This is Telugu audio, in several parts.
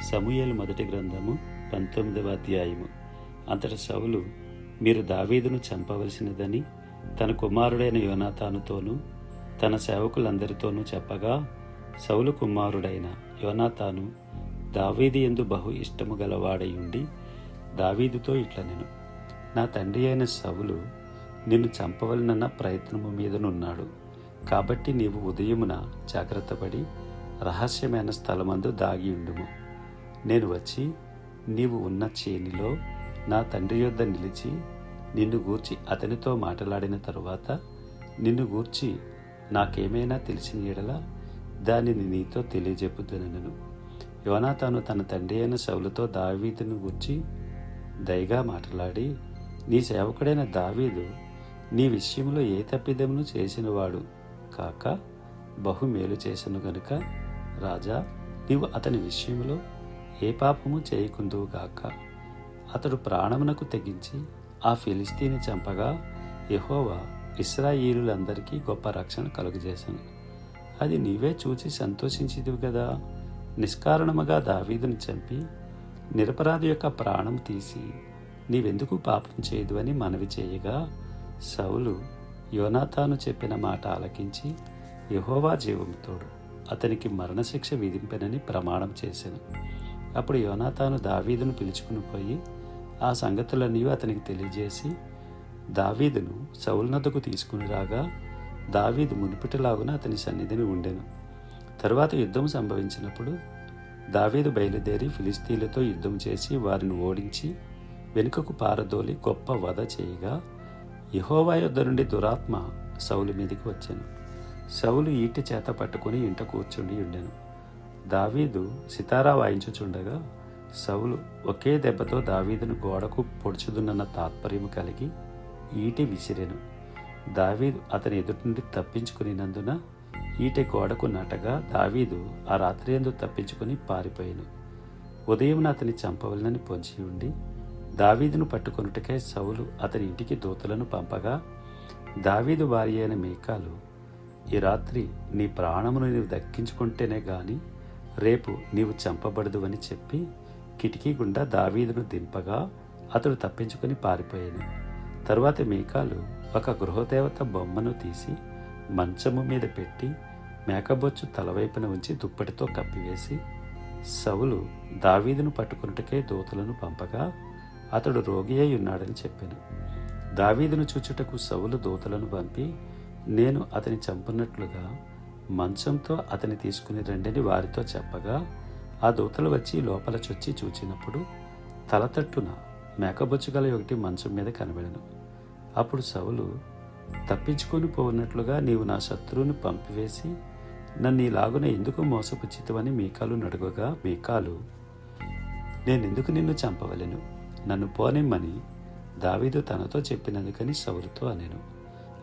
సమూహలు మొదటి గ్రంథము పంతొమ్మిదవ అధ్యాయము. అంతట సౌలు మీరు దావీదును చంపవలసినదని తన కుమారుడైన యోనాతానుతోనూ తన సేవకులందరితోనూ చెప్పగా సౌలు కుమారుడైన యోనాతాను దావీది ఎందు బహు ఇష్టము గలవాడై ఉండి దావీదుతో ఇట్ల నేను నా తండ్రి అయిన సౌలు నిన్ను చంపవలనన్న ప్రయత్నము మీదనున్నాడు. కాబట్టి నీవు ఉదయమున జాగ్రత్తపడి రహస్యమైన స్థలమందు దాగి ఉండుము. నేను వచ్చి నీవు ఉన్న చేనిలో నా తండ్రి యొద్ద నిలిచి నిన్ను గూర్చి అతనితో మాట్లాడిన తరువాత నిన్ను గూర్చి నాకేమైనా తెలిసిన ఎడల దానిని నీతో తెలియజెప్పుదునను యోనాతాను తన తండ్రి అయిన సౌలుతో దావీదును గూర్చి దయగా మాట్లాడి నీ సేవకుడైన దావీదు నీ విషయంలో ఏ తప్పిదమును చేసినవాడు కాక బహుమేలు చేసను గనుక రాజా నీవు అతని విషయంలో ఏ పాపము చేయకుందువు గాక అతడు ప్రాణమునకు తెగించి ఆ ఫిలిస్తీని చంపగా యహోవా ఇస్రాయిలులందరికీ గొప్ప రక్షణ కలుగజేశాను అది నీవే చూచి సంతోషించిదివి కదా నిష్కారణముగా దావీదును చంపి నిరపరాధి యొక్క ప్రాణం తీసి నీవెందుకు పాపం చేయదు అని మనవి చేయగా సౌలు యోనాథాను చెప్పిన మాట ఆలకించి యహోవా జీవంతోడు అతనికి మరణశిక్ష విధింపెనని ప్రమాణం చేశాను అప్పుడు యోనాతాను దావీదును పిలుచుకుని పోయి ఆ సంగతులన్నీ అతనికి తెలియజేసి దావీదును సౌల్నద్దకు తీసుకుని రాగా దావీదు మునుపటిలాగున అతని సన్నిధిని ఉండెను. తరువాత యుద్ధం సంభవించినప్పుడు దావీదు బయలుదేరి ఫిలిస్తీన్లతో యుద్ధం చేసి వారిని ఓడించి వెనుకకు పారదోలి గొప్ప వధ చేయగా యహోవా యుద్ధ నుండి దురాత్మ సౌలు మీదికి వచ్చాను. సౌలు ఈటి చేత పట్టుకుని ఇంట కూర్చుండి ఉండెను. దావీదు సితారా వాయించుచుండగా సౌలు ఒకే దెబ్బతో దావీదును గోడకు పొడుచుదునన్న తాత్పర్యము కలిగి ఈటె విసిరెను. దావీదు అతని ఎదుటి నుండి తప్పించుకునినందున ఈటె గోడకు నటగా దావీదు ఆ రాత్రి ఎందు తప్పించుకుని పారిపోయాను. ఉదయం అతని చంపవలనని పొంచి ఉండి దావీదును పట్టుకొనుటకై సౌలు అతని ఇంటికి దూతలను పంపగా దావీదు భార్య అయిన మేకాలు ఈ రాత్రి నీ ప్రాణమును నీవు దక్కించుకుంటేనే గాని రేపు నీవు చంపబడదు అని చెప్పి కిటికీ గుండా దావీదును దింపగా అతడు తప్పించుకుని పారిపోయాను. తరువాత మేకాలు ఒక గృహదేవత బొమ్మను తీసి మంచము మీద పెట్టి మేకబొచ్చు తలవైపున ఉంచి దుప్పటితో కప్పివేసి సవులు దావీదును పట్టుకున్నటకే దూతలను పంపగా అతడు రోగి అయి ఉన్నాడని చెప్పాను. దావీదును చూచుటకు సవులు దూతలను పంపి నేను అతని చంపున్నట్లుగా మంచంతో అతని తీసుకుని రండని వారితో చెప్పగా ఆ దూతలు వచ్చి లోపల చొచ్చి చూచినప్పుడు తలతట్టున మేకబొచ్చుగల ఒకటి మంచం మీద కనబడను. అప్పుడు సవులు తప్పించుకొని పోనట్లుగా నీవు నా శత్రువుని పంపివేసి నన్ను ఇలాగున ఎందుకు మోసపుచ్చితవని మీకాలు నడుగగా? మీకాలు నేనెందుకు నిన్ను చంపవలను? నన్ను పోనిమ్మని దావీదు తనతో చెప్పినందుకని సౌలుతో అనెను.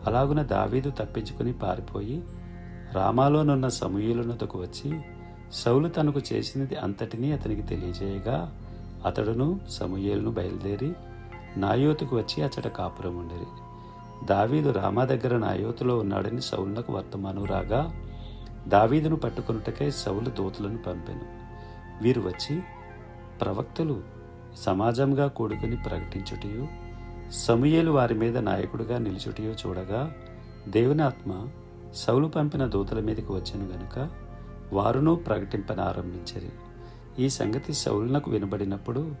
అలాగున దావీదు తప్పించుకుని పారిపోయి రామాలోనున్న సమూహులనొద్దకు వచ్చి సౌలు తనకు చేసినది అంతటినీ అతనికి తెలియజేయగా అతడును సమూయేలును బయలుదేరి నాయోతుకు వచ్చి అచ్చట కాపురం ఉండేది దావీదు రామా దగ్గర నాయోతులో ఉన్నాడని సౌలునకు వర్తమానం రాగా దావీదును పట్టుకొనుటకై సౌలు దూతలను పంపెను. వీరు వచ్చి ప్రవక్తలు సమాజంగా కూడుకుని ప్రకటించుటయు సమూయేలు వారి మీద నాయకుడిగా నిలుచుటయో చూడగా దేవుని ఆత్మ సౌలు పంపిన దూతల మీదకి వచ్చాను గనుక వారును ప్రకటింపనారంభించరి ఈ సంగతి సౌలునకు వినబడినప్పుడు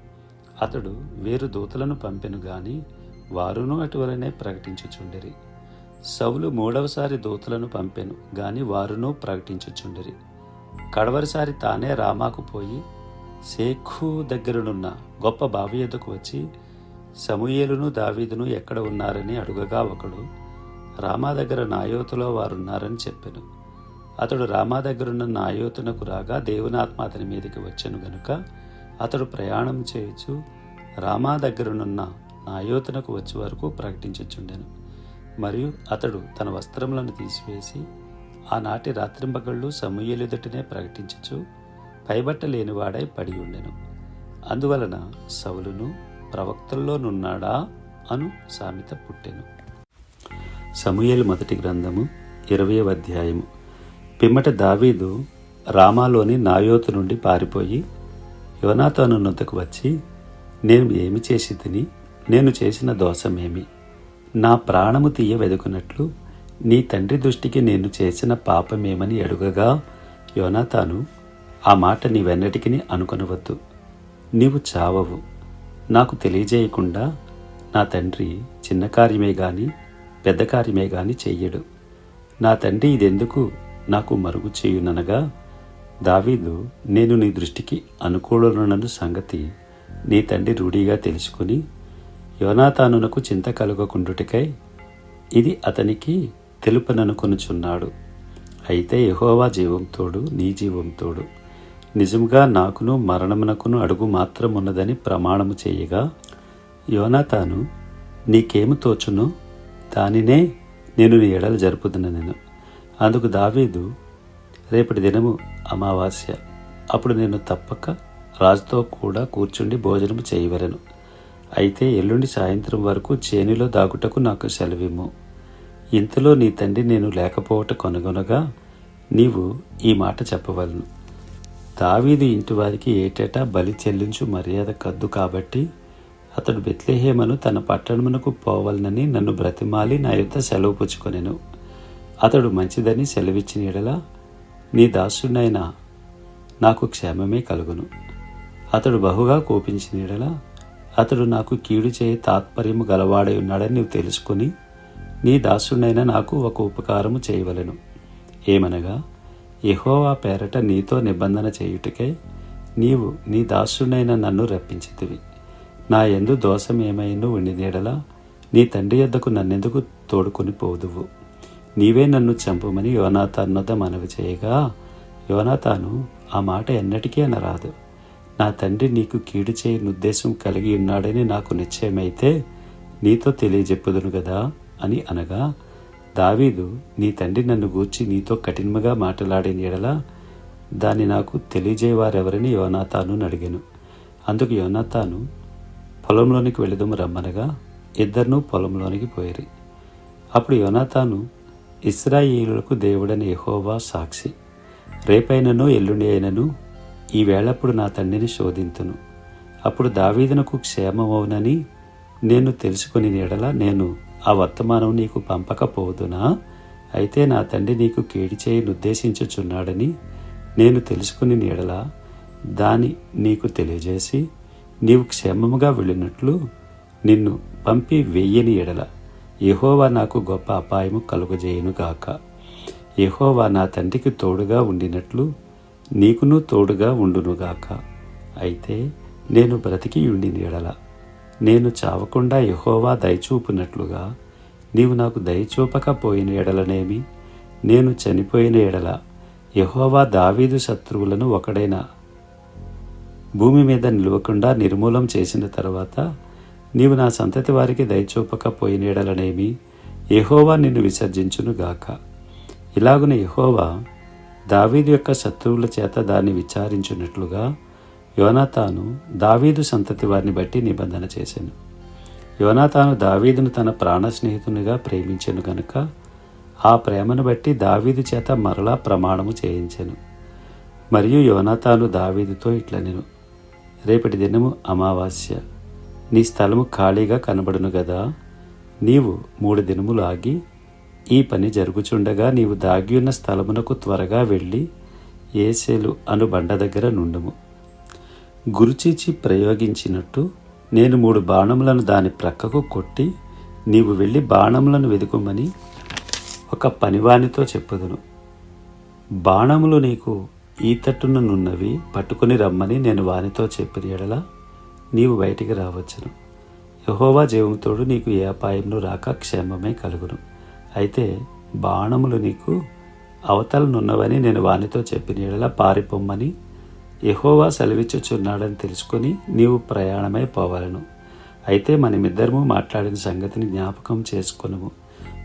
అతడు వేరు దూతలను పంపెను గాని వారును అటువలనే ప్రకటించుచుండిరి. సౌలు మూడవసారి దూతలను పంపెను గాని వారును ప్రకటించుచుండిరి. కడవరిసారి తానే రామాకు పోయి శేఖు దగ్గరనున్న గొప్ప బావి వచ్చి సమూయేలును దావీదును ఎక్కడ ఉన్నారని అడుగగా ఒకడు రామా దగ్గర నాయోతులో వారున్నారని చెప్పాను. అతడు రామా దగ్గరున్న నాయోతునకు రాగా దేవునాత్మ అతని మీదకి వచ్చాను గనుక అతడు ప్రయాణం చేయొచ్చు రామా దగ్గరనున్న నాయోతునకు వచ్చే వరకు ప్రకటించుచుండెను మరియు అతడు తన వస్త్రములను తీసివేసి ఆనాటి రాత్రింబగళ్ళు సమూహలెదుటనే ప్రకటించచ్చు పైబట్ట లేనివాడై పడి ఉండెను అందువలన సౌలును ప్రవక్తల్లోనున్నాడా అను సామెత పుట్టెను. సమూయేలు మొదటి గ్రంథము ఇరవై అధ్యాయము. పిమ్మట దావీదు రామాలోని నాయోతు నుండి పారిపోయి యోనాతాను నొద్దకు వచ్చి నేను ఏమి చేసి తిని నేను చేసిన దోషమేమి? నా ప్రాణము తీయ వెదుకున్నట్లు నీ తండ్రి దృష్టికి నేను చేసిన పాపమేమని అడుగగా యోనాతాను ఆ మాట నీవెన్నటికి అనుకొనవద్దు. నీవు చావవు. నాకు తెలియజేయకుండా నా తండ్రి చిన్న కార్యమే గాని పెద్ద కార్యమే గాని చెయ్యడు నా తండ్రి ఇదెందుకు నాకు మరుగు చేయుననగా దావీదు నేను నీ దృష్టికి అనుకూలనను సంగతి నీ తండ్రి రూఢిగా తెలుసుకుని యోనాతానునకు చింత కలుగకుండుటికై ఇది అతనికి తెలుపననుకొనుచున్నాడు అయితే యహోవా జీవంతోడు నీ జీవంతోడు నిజముగా నాకును మరణమునకును అడుగు మాత్రమున్నదని ప్రమాణము చేయగా యోనాతాను నీకేమి తోచునో? దానినే నేను నీ ఎడలు జరుపుతున్న నేను. అందుకు దావీదు రేపటి దినము అమావాస్య. అప్పుడు నేను తప్పక రాజుతో కూడా కూర్చుండి భోజనము చేయవలను. అయితే ఎల్లుండి సాయంత్రం వరకు చేనిలో దాగుటకు నాకు సెలవిమ్ము. ఇంతలో నీ తండ్రి నేను లేకపోవట కనుగొనగా నీవు ఈ మాట చెప్పవలను. దావీదు ఇంటి వారికి ఏటేటా బలి చెల్లించు మర్యాద కద్దు కాబట్టి అతడు బెత్లెహేమను తన పట్టణమునకు పోవాలనని నన్ను బ్రతిమాలి నా యుద్ధ సెలవు పుచ్చుకొనెను. అతడు మంచిదని సెలవిచ్చిన ఎడల నీ దాసునైనా నాకు క్షేమమే కలుగును. అతడు బహుగా కోపించిన ఎడల అతడు నాకు కీడు చేయ తాత్పర్యము గలవాడై ఉన్నాడని నీవు తెలుసుకుని నీ దాసుడైన నాకు ఒక ఉపకారము చేయవలెను. ఏమనగా ఎహోవా పేరట నీతో నిబంధన చేయుటకై నీవు నీ దాసుడైన నన్ను రప్పించితివి. నా ఎందు దోషం ఉండి నీడల నీ తండ్రి యొద్దకు నన్నెందుకు తోడుకొని పోదువు? నీవే నన్ను చంపమని యోనాతాన్నొద్ద మనవి చేయగా యోనాథాను ఆ మాట ఎన్నటికీ అనరాదు. నా తండ్రి నీకు కీడు చేయని ఉద్దేశం కలిగి ఉన్నాడని నాకు నిశ్చయమైతే నీతో తెలియజెప్పుదును కదా అని అనగా దావీదు నీ తండ్రి నన్ను గూర్చి నీతో కఠినముగా మాట్లాడిన ఎడల దాన్ని నాకు తెలియజేయవారెవరని యోనాతాను అడిగాను. అందుకు యోనాతాను పొలంలోనికి వెళుదము రమ్మనగా ఇద్దరును పొలంలోనికి పోయిరి. అప్పుడు యోనాతాను ఇస్రాయిలకు దేవుడని యహోవా సాక్షి రేపైనను ఎల్లుండి అయినను ఈ వేళప్పుడు నా తండ్రిని శోధింతును. అప్పుడు దావీదునకు క్షేమమవునని నేను తెలుసుకుని నీడల నేను ఆ వర్తమానం నీకు పంపకపోదునా అయితే నా తండ్రి నీకు కేడి చేయని ఉద్దేశించుచున్నాడని నేను తెలుసుకుని నీడల దాని నీకు తెలియజేసి నీవు క్షేమముగా వెళ్ళినట్లు నిన్ను పంపి వెయ్యని ఎడల. యహోవా నాకు గొప్ప అపాయము కలుగజేయునుగాక యహోవా నా తండ్రికి తోడుగా ఉండినట్లు నీకును తోడుగా ఉండునుగాక అయితే నేను బ్రతికి ఉండి ఎడల. నేను చావకుండా యహోవా దయచూపునట్లుగా నీవు నాకు దయచూపకపోయిన ఎడలనేమి? నేను చనిపోయిన ఎడల. యహోవా దావీదు శత్రువులను ఒకడైన భూమి మీద నిలవకుండా నిర్మూలం చేసిన తర్వాత నీవు నా సంతతి వారికి దయచూపకపోయిన ఎడలనేమి యహోవా నిన్ను విసర్జించునుగాక ఇలాగున యహోవా దావీదు యొక్క శత్రువుల చేత దాన్ని విచారించినట్లుగా యోనాతాను దావీదు సంతతి వారిని బట్టి నిబంధన చేశాను. యోనాతాను దావీదును తన ప్రాణ స్నేహితునిగా ప్రేమించాను గనుక ఆ ప్రేమను బట్టి దావీదు చేత మరలా ప్రమాణము చేయించాను. మరియు యోనాతాను దావీదుతో ఇట్లా నేను రేపటి దినము అమావాస్య. నీ స్థలము ఖాళీగా కనబడును గదా. నీవు మూడు దినములు ఆగి ఈ పని జరుగుచుండగా నీవు దాగియున్న స్థలమునకు త్వరగా వెళ్ళి ఏసేలు అను బండ దగ్గర నుండుము. గురుచీచి ప్రయోగించినట్టు నేను మూడు బాణములను దాని ప్రక్కకు కొట్టి నీవు వెళ్ళి బాణములను వెదుకుమని ఒక పనివానితో చెప్పుదును. బాణములు నీకు ఈ తట్టుననున్నవి పట్టుకుని రమ్మని నేను వానితో చెప్పిన ఎడల నీవు బయటికి రావచ్చును. యహోవా జీవంతోడు నీకు ఏ అపాయంను రాక క్షేమమే కలుగును. అయితే బాణములు నీకు అవతలనున్నవని నేను వానితో చెప్పిన ఎడల పారిపోమ్మని యహోవా సెలవిచ్చుచున్నాడని తెలుసుకొని నీవు ప్రయాణమై పోవాలను. అయితే మనమిద్దరము మాట్లాడిన సంగతిని జ్ఞాపకం చేసుకొనుము.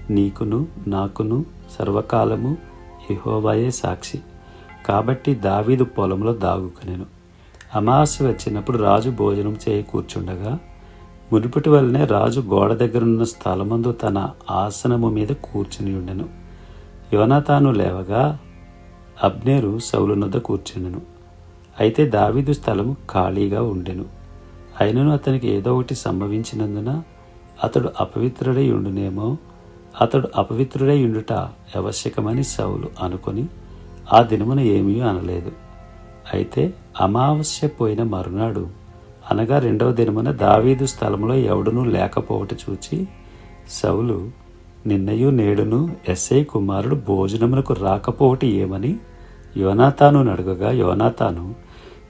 నీకును నాకును సర్వకాలము యహోవాయే సాక్షి. కాబట్టి దావీదు పొలంలో దాగుకునేను. అమావాస్య వచ్చినప్పుడు రాజు భోజనం చేయి కూర్చుండగా మునుపటి వల్లనే రాజు గోడ దగ్గరున్న స్థలమందు తన ఆసనము మీద కూర్చుని ఉండెను. యోనాతాను లేవగా అబ్నేరు సౌలు కూర్చుండెను. అయితే దావీదు స్థలము ఖాళీగా ఉండెను. అయినను అతనికి ఏదో ఒకటి సంభవించినందున అతడు అపవిత్రుడై ఉండునేమో అతడు అపవిత్రుడై ఉండుట ఆవశ్యకమని సౌలు అనుకొని ఆ దినమున ఏమీ అనలేదు. అయితే అమావాస్య పోయిన మరునాడు అనగా రెండవ దినమున దావీదు స్థలములో ఎవడునూ లేకపోవట చూచి సౌలు నిన్నయు నేడును ఎస్ఐ కుమారుడు భోజనమునకు రాకపోవటి ఏమని? యోనాతాను అడగగా యోనాతాను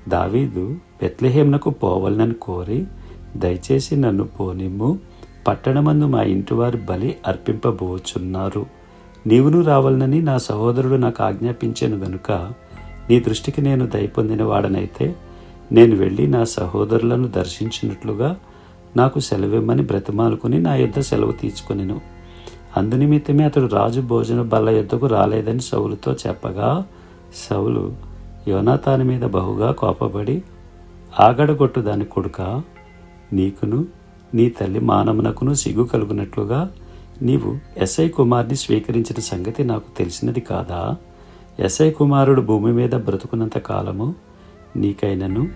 దావీదు బెత్లెహేమునకు పోవాలనని కోరి దయచేసి నన్ను పోనిమ్ము. పట్టణమందు మా ఇంటివారి బలి అర్పింపబోచున్నారు. నీవును రావాలనని నా సహోదరుడు నాకు ఆజ్ఞాపించాను గనుక నీ దృష్టికి నేను దయ పొందిన వాడనైతే నేను వెళ్ళి నా సహోదరులను దర్శించినట్లుగా నాకు సెలవిమ్మని బ్రతిమాలుకుని నా యొద్ద సెలవు తీసుకునేను అందునిమిత్తమే అతడు రాజు భోజన బల్ల యొద్దకు రాలేదని సౌలుతో చెప్పగా సౌలు యోనాతాని మీద బహుగా కోపపడి ఆగడగొట్టు దాని కొడుక నీకును నీ తల్లి మానమునకును సిగ్గు కలుగునట్లుగా నీవు ఎస్ఐ కుమార్ని స్వీకరించిన సంగతి నాకు తెలిసినది కాదా? ఎస్ఐ కుమారుడు భూమి మీద బ్రతుకున్నంత కాలము నీకైనను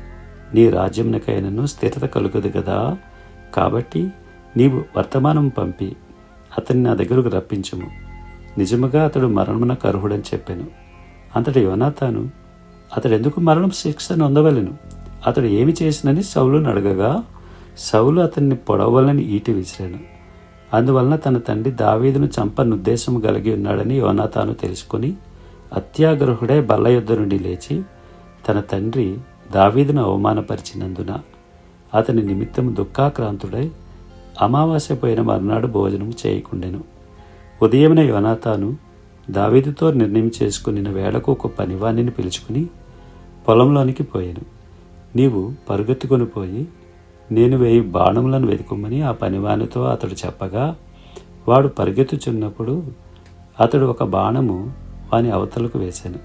నీ రాజ్యంకైనను స్థిరత కలుగదు కదా కాబట్టి నీవు వర్తమానం పంపి అతన్ని నా దగ్గరకు రప్పించుము. నిజముగా అతడు మరణమున కర్హుడని చెప్పాను. అంతటి యోనాతాను అతడు ఎందుకు మరణం శిక్షను అందవలను అతడు ఏమి చేసినని సౌలును అడగగా సౌలు అతన్ని పొడవలని ఈటి విసిరాను. అందువలన తన తండ్రి దావీదును చంపనుద్దేశము కలిగి ఉన్నాడని యోనాతాను తెలుసుకుని అత్యాగ్రహుడై బల్ల యుద్ధ నుండి లేచి తన తండ్రి దావీదును అవమానపరిచినందున అతని నిమిత్తం దుఃఖాక్రాంతుడై అమావాస్య పోయిన మర్నాడు భోజనం చేయకుండెను. ఉదయమున యోనాతాను దావీదుతో నిర్ణయం చేసుకుని వేళకు ఒక పనివాణిని పిలుచుకుని పొలంలోనికి పోయాను. నీవు పరుగెత్తుకొని పోయి నేను వేయి బాణములను వెతుకుమని ఆ పనివానితో అతడు చెప్పగా వాడు పరిగెత్తుచున్నప్పుడు అతడు ఒక బాణము వాని అవతలకు వేశాను.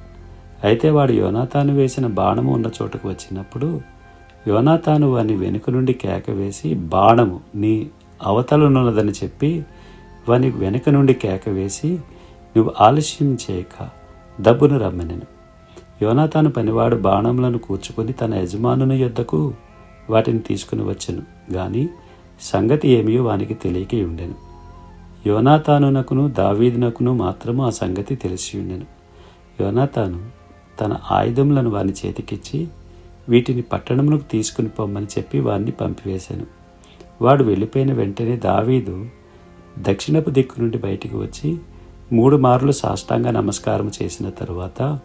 అయితే వాడు యోనాతాను వేసిన బాణము ఉన్న చోటుకు వచ్చినప్పుడు యోనాతాను వాని వెనుక నుండి కేక వేసి బాణము నీ అవతలనున్నదని చెప్పి వాని వెనుక నుండి కేక వేసి నువ్వు ఆలస్యం చేయక దబ్బును రమ్మనెను. యోనాతాను పనివాడు బాణములను కూర్చుకొని తన యజమానుని యొద్దకు వాటిని తీసుకుని వచ్చెను. గాని సంగతి ఏమియో వానికి తెలియక ఉండెను యోనాతానునకును దావీదునకును మాత్రము ఆ సంగతి తెలిసి ఉండెను యోనాతాను తన ఆయుధములను వాని చేతికిచ్చి వీటిని పట్టణములకు తీసుకుని పొమ్మని చెప్పి వారిని పంపివేశాను వాడు వెళ్ళిపోయిన వెంటనే దావీదు దక్షిణపు దిక్కు నుండి బయటికి వచ్చి మూడు మార్లు సాష్టాంగ నమస్కారం చేసిన తరువాత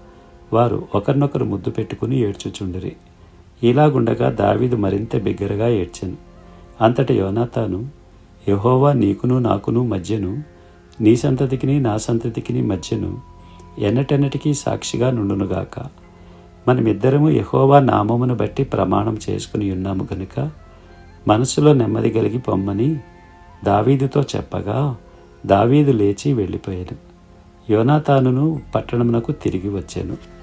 వారు ఒకరినొకరు ముద్దు పెట్టుకుని ఏడ్చుచుండరి. ఇలాగుండగా దావీదు మరింత బిగ్గరగా ఏడ్చాను. అంతట యోనాతాను యహోవా నీకును నాకును మధ్యను నీ సంతతికిని నా సంతతికిని మధ్యను ఎన్నటెన్నటికీ సాక్షిగా నుండునుగాక మనమిద్దరము యహోవా నామమును బట్టి ప్రమాణం చేసుకుని ఉన్నాము గనుక మనసులో నెమ్మది కలిగి పొమ్మని దావీదుతో చెప్పగా దావీదు లేచి వెళ్ళిపోయాను యోనాతానును పట్టణమునకు తిరిగి వచ్చాను.